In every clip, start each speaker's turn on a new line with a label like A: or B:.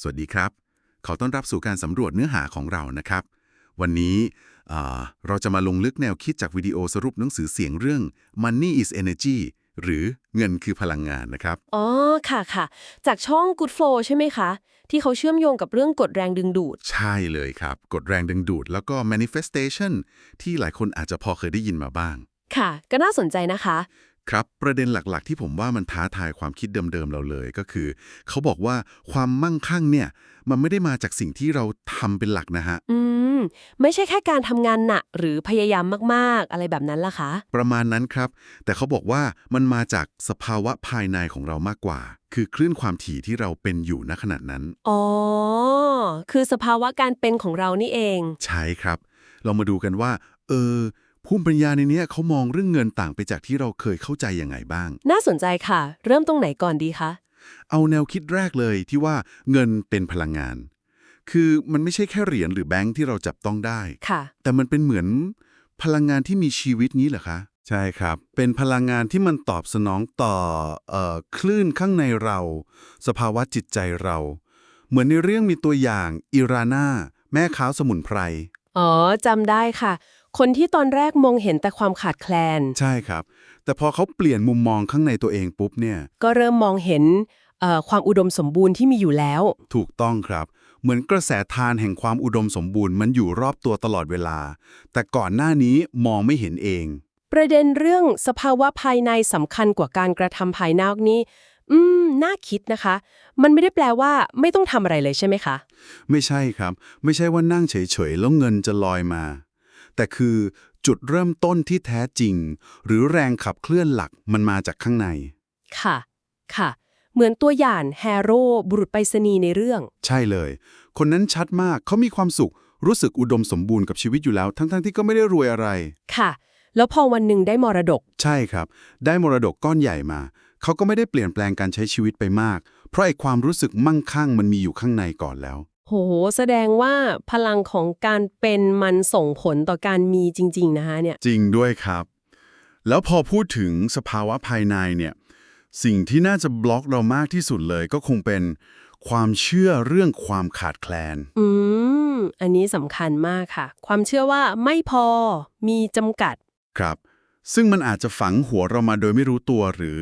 A: สวัสดีครับ ขอต้อนรับสู่การสำรวจเนื้อหาของเรานะครับ วันนี้เอ่อเราจะมาลงลึกแนวคิดจากวิดีโอสรุปหนังสือเสียงเรื่อง Money is Energy หรือเงินคือพลังงานนะครับ
B: อ๋อ ค่ะค่ะ จากช่อง Good Flow ใช่ไหมคะ ที่เขาเชื่อมโยงกับเรื่องกฎแรงดึงดูด
A: ใช่เลยครับ กฎแรงดึงดูด แล้วก็ manifestation ที่หลายคนอาจจะพอเคยได้ยินมาบ้าง
B: ค่ะ ก็น่าสนใจนะคะ
A: ครับ ประเด็นหลักๆ ที่ผมว่ามันท้าทายความคิดเดิมๆเราเลยก็คือ เขาบอกว่าความมั่งคั่งเนี่ย มันไม่ได้มาจากสิ่งที่เราทำเป็นหลักนะฮะ
B: อืม ไม่ใช่แค่การทำงานหนักหรือพยายามมากๆ อะไรแบบนั้นล่ะคะ
A: ประมาณนั้นครับ แต่เขาบอกว่ามันมาจากสภาวะภายในของเรามากกว่า คือคลื่นความถี่ที่เราเป็นอยู่ณขณะนั้น
B: อ๋อ คือสภาวะการเป็นของเรานี่เอง
A: ใช่ครับ เรามาดูกันว่า เออ ภูมิปัญญาในเนี้ยเขามองเรื่องเงินต่างไปจากที่เราเคยเข้าใจยังไงบ้าง
B: น่าสนใจค่ะ เริ่มตรงไหนก่อนดีคะ
A: เอาแนวคิดแรกเลยที่ว่าเงินเป็นพลังงาน คือมันไม่ใช่แค่เหรียญหรือแบงค์ที่เราจับต้องได้
B: ค่ะ
A: แต่มันเป็นเหมือนพลังงานที่มีชีวิตนี้เหรอคะ ใช่ครับ เป็นพลังงานที่มันตอบสนองต่อเอ่อคลื่นข้างในเรา สภาวะจิตใจเรา เหมือนในเรื่องมีตัวอย่างอิราน่าแม่ค้าสมุนไพร
B: อ๋อจำได้ค่ะ คนที่ตอนแรกมองเห็นแต่ความขาดแคลน
A: ใช่ครับ แต่พอเขาเปลี่ยนมุมมองข้างในตัวเองปุ๊บเนี่ย
B: ก็เริ่มมองเห็นเอ่อความอุดมสมบูรณ์ที่มีอยู่แล้ว
A: ถูกต้องครับ เหมือนกระแสทานแห่งความอุดมสมบูรณ์มันอยู่รอบตัวตลอดเวลา แต่ก่อนหน้านี้มองไม่เห็นเอง
B: ประเด็นเรื่องสภาวะภายในสำคัญกว่าการกระทำภายนอกนี้ อืม น่าคิดนะคะ มันไม่ได้แปลว่าไม่ต้องทำอะไรเลยใช่ไหมคะ
A: ไม่ใช่ครับ ไม่ใช่ว่านั่งเฉยๆแล้วเงินจะลอยมา แต่คือจุดเริ่มต้นที่แท้จริง หรือแรงขับเคลื่อนหลักมันมาจากข้างใน
B: ค่ะ ค่ะ เหมือนตัวอย่างแฮโร่บุรุษไปรษณีย์ในเรื่อง
A: ใช่เลย คนนั้นชัดมากเขามีความสุข รู้สึกอุดมสมบูรณ์กับชีวิตอยู่แล้ว ทั้งๆที่ก็ไม่ได้รวยอะไร
B: ค่ะ แล้วพอวันหนึ่งได้มรดก
A: ใช่ครับ ได้มรดกก้อนใหญ่มาเขาก็ไม่ได้เปลี่ยนแปลงการใช้ชีวิตไปมาก เพราะไอ้ความรู้สึกมั่งคั่งมันมีอยู่ข้างในก่อนแล้ว
B: โห แสดงว่าพลังของการเป็นมันส่งผลต่อการมีจริง ๆ นะคะเนี่ย
A: จริงด้วยครับ แล้วพอพูดถึงสภาวะภายในเนี่ย สิ่งที่น่าจะบล็อกเรามากที่สุดเลยก็คงเป็นความเชื่อเรื่องความขาดแคลน
B: อืม อันนี้สำคัญมากค่ะ ความเชื่อว่าไม่พอ มีจำกัด
A: ครับ ซึ่งมันอาจจะฝังหัวเรามาโดยไม่รู้ตัวหรือ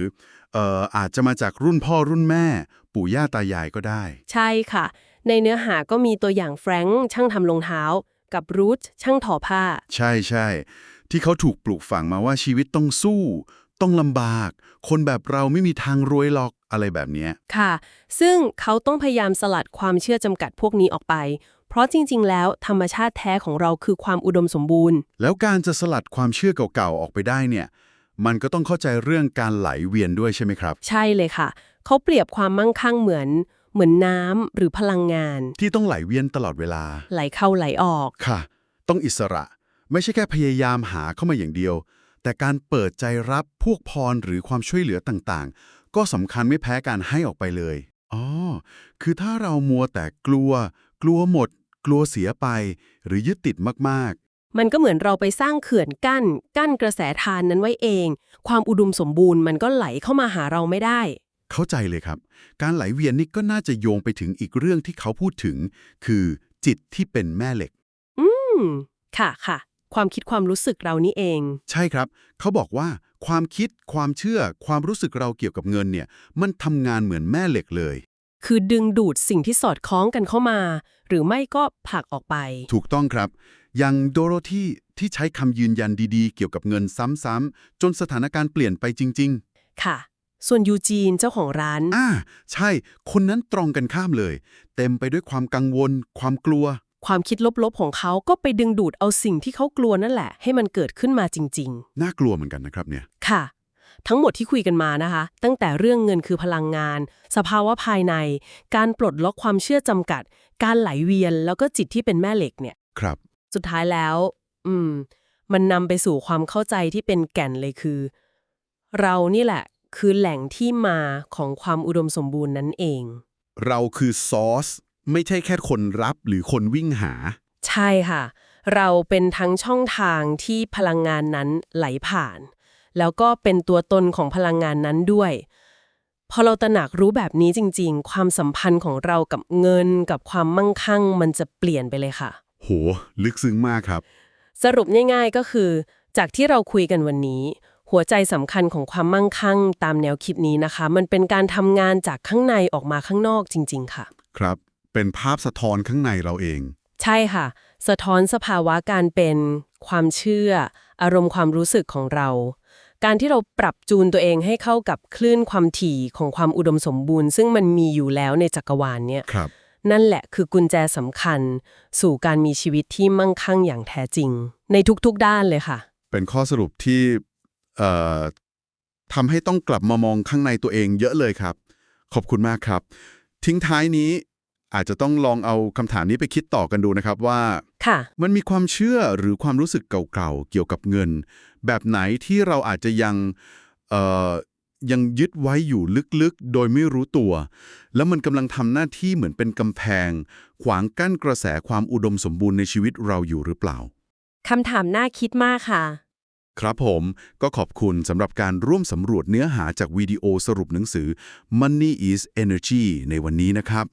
A: เอ่ออาจจะมาจากรุ่นพ่อรุ่นแม่ ปู่ย่าตายายก็ได้
B: ใช่ค่ะ ในเนื้อหาก็มีตัวอย่างแฟรงค์ช่างทำรองเท้า กับรูทช่างทอผ้า
A: ใช่ใช่ที่เขาถูกปลูกฝังมาว่าชีวิตต้องสู้ ต้องลำบาก คนแบบเราไม่มีทางรวยหรอกอะไรแบบเนี้ย
B: ค่ะ ซึ่งเขาต้องพยายามสลัดความเชื่อจำกัดพวกนี้ออกไป เพราะจริง ๆ แล้วธรรมชาติแท้ของเราคือความอุดมสมบูรณ์
A: แล้วการจะสลัดความเชื่อเก่าๆออกไปได้เนี่ย มันก็ต้องเข้าใจเรื่องการไหลเวียนด้วยใช่ไหมครับ
B: ใช่เลยค่ะ เขาเปรียบความมั่งคั่งเหมือน เหมือนน้ำหรือพลังงาน
A: ที่ต้องไหลเวียนตลอดเวลา
B: ไหลเข้าไหลออก
A: ค่ะ ต้องอิสระ ไม่ใช่แค่พยายามหาเข้ามาอย่างเดียว แต่การเปิดใจรับพวกพรหรือความช่วยเหลือต่างๆ ก็สำคัญไม่แพ้การให้ออกไปเลย อ๋อ คือถ้าเรามัวแต่กลัว กลัวหมด กลัวเสียไป หรือยึดติดมาก
B: มันก็เหมือนเราไปสร้างเขื่อนกั้น กั้นกระแสทานนั้นไว้เอง ความอุดมสมบูรณ์มันก็ไหลเข้ามาหาเราไม่ได้
A: ๆ เข้าใจเลยครับ การไหลเวียนนี่ก็น่าจะโยงไปถึงอีกเรื่องที่เขาพูดถึง คือจิตที่เป็นแม่เหล็ก
B: อืม ค่ะค่ะ ความคิดความรู้สึกเรานี่เอง
A: ใช่ครับ เขาบอกว่าความคิด ความเชื่อ ความรู้สึกเราเกี่ยวกับเงินเนี่ย มันทำงานเหมือนแม่เหล็กเลย
B: คือดึงดูดสิ่งที่สอดคล้องกันเข้ามา หรือไม่ก็ผลักออกไป
A: ถูกต้องครับ อย่างโดโรธีที่ใช้คำยืนยันดีๆ เกี่ยวกับเงินซ้ำๆจนสถานการณ์เปลี่ยนไปจริง
B: ค่ะ ส่วนยูจีนเจ้าของร้าน
A: ๆอ่า ใช่ คนนั้นตรงกันข้ามเลย เต็มไปด้วยความกังวล ความกลัว
B: ความคิดลบๆของเขาก็ไปดึงดูดเอาสิ่งที่เขากลัวนั่นแหละ ให้มันเกิดขึ้นมาจริง
A: น่ากลัวเหมือนกันนะครับเนี่ย
B: ๆค่ะ ทั้งหมดที่คุยกันมานะคะ ตั้งแต่เรื่องเงินคือพลังงาน สภาวะภายใน การปลดล็อกความเชื่อจำกัด การไหลเวียนแล้วก็จิตที่เป็นแม่เหล็กเนี่ย
A: ครับ
B: สุดท้ายแล้ว อืม มันนำไปสู่ความเข้าใจที่เป็นแก่นเลยคือ เรานี่แหละ คือแหล่งที่มาของความอุดมสมบูรณ์นั้นเอง
A: เราคือซอส ไม่ใช่แค่คนรับหรือคนวิ่งหา
B: ใช่ค่ะ เราเป็นทั้งช่องทางที่พลังงานนั้นไหลผ่าน แล้วก็เป็นตัวตนของพลังงานนั้นด้วยพพอเราตระหนักรู้แบบนี้จริง ๆ ความสัมพันธ์ของเรากับเงินกับความมั่งคั่ง มันจะเปลี่ยนไปเลยค่ะ
A: โห ลึกซึ้งมากครับ
B: สรุปง่ายๆก็คือ จากที่เราคุยกันวันนี้ หัวใจสำคัญของความมั่งคั่งตามแนวคิดนี้นะคะ มันเป็นการทำงานจากข้างในออกมาข้างนอกจริง ๆ ค่ะ
A: ครับ เป็นภาพสะท้อนข้างในเราเอง
B: ใช่ค่ะ สะท้อนสภาวะการเป็นความเชื่อ อารมณ์ความรู้สึกของเรา การที่เราปรับจูนตัวเองให้เข้ากับคลื่นความถี่ของความอุดมสมบูรณ์ ซึ่งมันมีอยู่แล้วในจักรวาลเนี่ย
A: ครับ
B: นั่นแหละคือกุญแจสำคัญ สู่การมีชีวิตที่มั่งคั่งอย่างแท้จริง ในทุกๆด้านเลยค่ะ
A: เป็นข้อสรุปที่เอ่อ ทำให้ต้องกลับมามองข้างในตัวเองเยอะเลยครับ ขอบคุณมากครับ ทิ้งท้ายนี้อาจจะต้องลองเอาคำถามนี้ไปคิดต่อกันดูนะครับว่า
B: ค่ะ
A: มันมีความเชื่อหรือความรู้สึกเก่าๆ เกี่ยวกับเงิน แบบไหนที่เราอาจจะยังเอ่อยังยึดไว้อยู่ลึกๆ โดยไม่รู้ตัว แล้วมันกำลังทำหน้าที่เหมือนเป็นกำแพง ขวางกั้นกระแสความอุดมสมบูรณ์ในชีวิตเราอยู่หรือเปล่า
B: คำถามน่าคิดมากค่ะ
A: ครับผมก็ขอบคุณสำหรับการร่วมสำรวจเนื้อหาจากวิดีโอสรุปหนังสือ Money is Energy ในวันนี้นะครับ